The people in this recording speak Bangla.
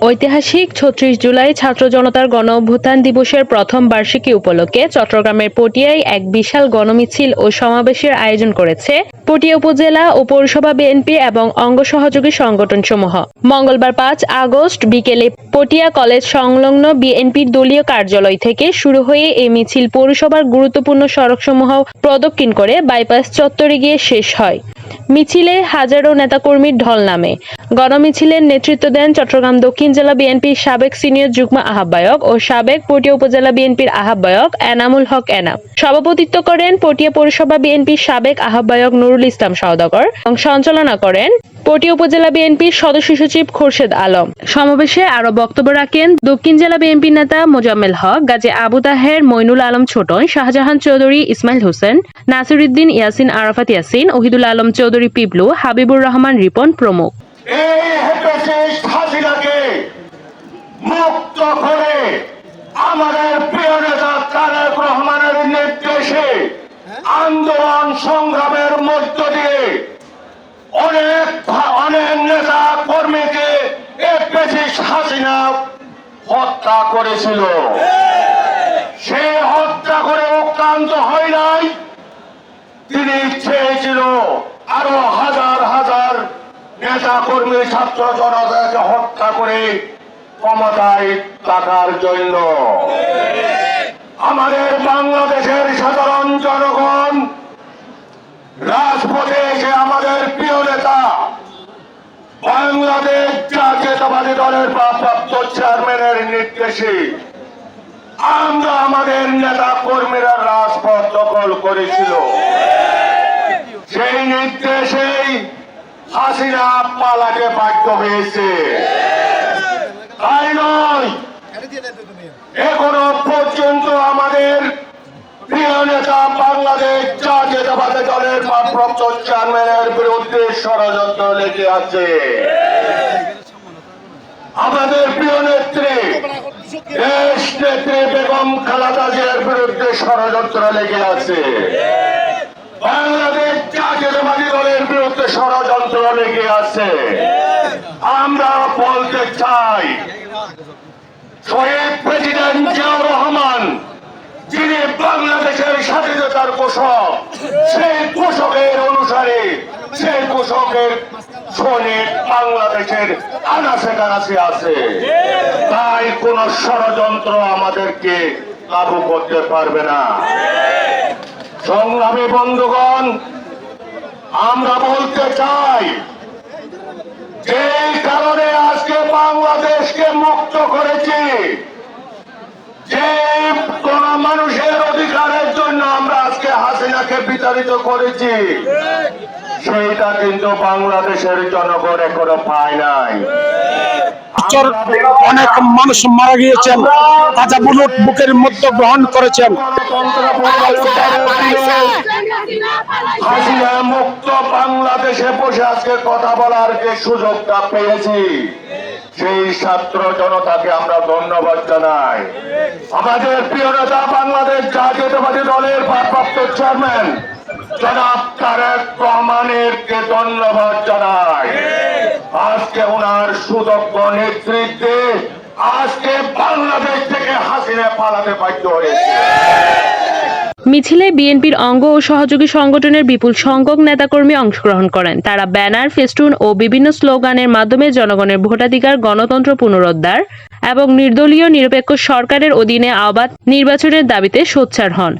ঐতিহাসিক ছত্রিশ জুলাই ছাত্র জনতার গণ অভ্যুত্থান দিবসের প্রথম বার্ষিকী উপলক্ষে চট্টগ্রামের পটিয়ায় এক বিশাল গণমিছিল ও সমাবেশের আয়োজন করেছে পটিয়া উপজেলা ও পৌরসভা বিএনপি এবং অঙ্গ সহযোগী সংগঠনসমূহ। মঙ্গলবার পাঁচ আগস্ট বিকেলে পটিয়া কলেজ সংলগ্ন বিএনপির দলীয় কার্যালয় থেকে শুরু হয়ে এই মিছিল পৌরসভার গুরুত্বপূর্ণ সড়কসমূহ প্রদক্ষিণ করে বাইপাস চত্বরে গিয়ে শেষ হয়। মিছিলে হাজারো নেতাকর্মীর ঢল নামে। গণমিছিলের নেতৃত্ব দেন চট্টগ্রাম দক্ষিণ জেলা বিএনপির সাবেক সিনিয়র যুগ্ম আহ্বায়ক ও সাবেক পটিয়া উপজেলা বিএনপির আহ্বায়ক এনামুল হক এনাম। সভাপতিত্ব করেন পটিয়া পৌরসভা বিএনপির সাবেক আহ্বায়ক নুরুল ইসলাম সওদাগর। এবং সঞ্চালনা করেন পটিয়া উপজেলা বিএনপির সদস্য সচিব খোরশেদ আলম। সমাবেশে আরও বক্তব্য রাখেন দক্ষিণ জেলা বিএনপি নেতা মোজাম্মেল হক, গাজী আবু তাহের, মইনুল আলম ছোটন, শাহজাহান চৌধুরী ইসমাইল হোসেন, নাসিরুদ্দিন ইয়াসিন, আরাফাত ইয়াসিন, ওহিদুল আলম চৌধুরী পিবলু, হাবিবুর রহমান রিপন প্রমুখ। নির্দেশে আন্দোলন সংগ্রামের মধ্য দিয়ে অনেক ভা- অনেক নেতা কর্মীকে হেপেটিস হাসিনা হত্যা করেছিল। সে হত্যা করে ক্লান্ত হয় নাই। তিনি চেয়েছিল আরও হাজার হাজার নেতা কর্মী ছাত্র জনতাকে হত্যা করে ক্ষমতায় থাকার জন্য। আমাদের বাংলাদেশের সাধারণ জনগণ রাজপথে এসে আমাদের প্রিয় নেতা বাংলাদেশ জাতীয়তাবাদী দলের ভারপ্রাপ্ত চেয়ারম্যানের নির্দেশে আমরা আমাদের নেতা কর্মীরা রাজপথ দখল করেছিল। সেই নির্দেশেই হাসিনা পালাতে বাধ্য হয়েছে। তাই নয়, এখনও পর্যন্ত আমাদের প্রিয় নেতা বাংলাদেশ জাতীয়তাবাদী দলের ভারপ্রাপ্ত চেয়ারম্যানের বিরুদ্ধে ষড়যন্ত্র লেগে আছে। আমাদের প্রিয় নেত্রী, দেশ নেত্রী বেগম খালাদা জিয়ার বিরুদ্ধে ষড়যন্ত্র লেগে আছে। বাংলাদেশ জাতীয়তাবাদী দলের বিরুদ্ধে ষড়যন্ত্র লেগে আছে। আমরা বলতে চাই, শহীদ প্রেসিডেন্ট জিয়াউর রহমান, যিনি বাংলাদেশের স্বাধীনতার পোষক সেই পোষকের অনুসারে, সেই পোষকের সৈনিক বাংলাদেশের আনাচে কানাচে আছে। তাই কোন ষড়যন্ত্র আমাদেরকে কাবু করতে পারবে না। সংগ্রামী বন্ধুগণ, আমরা বলতে চাই, যেই কারণে আজকে বাংলাদেশকে মুক্ত করেছি যে কোন মানুষের অধিকারের জন্য আমরা আজকে হাসিনাকে বিতাড়িত করেছি সেইটা কিন্তু বাংলাদেশের জনগণ এখনও পায় নাই। অনেক মানুষ মারা গিয়েছেন তাজা বুলুট বুকের মধ্যে গ্রহণ করেছেন। হাসিনা মুক্ত বাংলাদেশে বসে আজকে কথা বলার যে সুযোগটা পেয়েছি সেই ছাত্র জনতাকে আমরা ধন্যবাদ জানাই। আমাদের প্রিয় নেতা বাংলাদেশ জাতীয়তাবাদী দলের ভারপ্রাপ্ত চেয়ারম্যান কে ধন্যবাদ জানাই। আজকে ওনার নেতৃত্বে আজকে বাংলাদেশ থেকে পালাতে বাধ্য হয়েছে। মিছিলে বিএনপির অঙ্গ ও সহযোগী সংগঠনের বিপুল সংখ্যক নেতাকর্মী অংশগ্রহণ করেন। তারা ব্যানার, ফেস্টুন ও বিভিন্ন স্লোগানের মাধ্যমে জনগণের ভোটাধিকার, গণতন্ত্র পুনরুদ্ধার এবং নির্দলীয় নিরপেক্ষ সরকারের অধীনে আবাদ নির্বাচনের দাবিতে সোচ্চার হন।